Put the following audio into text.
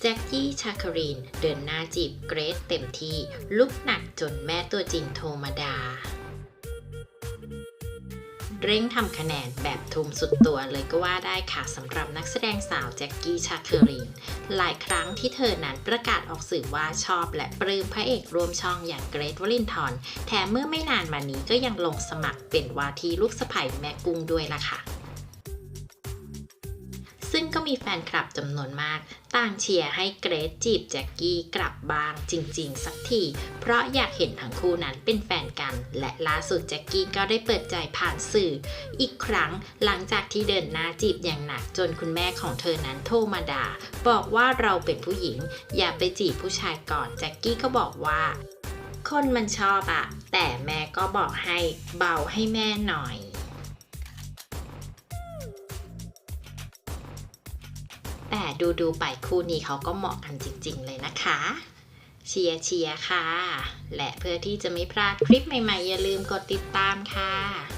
แจ็คกี้ชาคารีนเดินหน้าจีบเกรซเต็มที่ลุกหนักจนแม่ตัวจริงโทรมาดาเร่งทำคะแนนแบบทุ่มสุดตัวเลยก็ว่าได้ค่ะสำหรับนักแสดงสาวแจ็คกี้ชาคอรีนหลายครั้งที่เธอนั้นประกาศออกสื่อว่าชอบและปลื้มพระเอกร่วมช่องอย่างเกรทวลินทรแถมเมื่อไม่นานมานี้ก็ยังลงสมัครเป็นวาทีลูกสะใภ้แม่กุ้งด้วยล่ะค่ะ ซึ่งก็มีแฟนคลับจำนวนมาก ต่างเชียร์ให้เกรซจีบแจ็คกี้กลับบ้างจริง ๆ สักที เพราะอยากเห็นทั้งคู่นั้นเป็นแฟนกัน และล่าสุดแจ็คกี้ก็ได้เปิดใจผ่านสื่อ อีกครั้งหลังจากที่เดินหน้าจีบอย่างหนักจนคุณแม่ของเธอนั้นโทรมาด่าบอกว่าเราเป็นผู้หญิง อย่าไปจีบผู้ชายก่อนแจ็คกี้ก็บอกว่าคนมันชอบอะแต่แม่ก็บอกให้เบาให้แม่หน่อย ดูดูๆไปคู่นี้เขาก็เหมาะกันจริง ๆ เลยนะคะ เชียร์เชียร์ค่ะ และเพื่อที่จะไม่พลาดคลิปใหม่ ๆ อย่าลืมกดติดตามค่ะ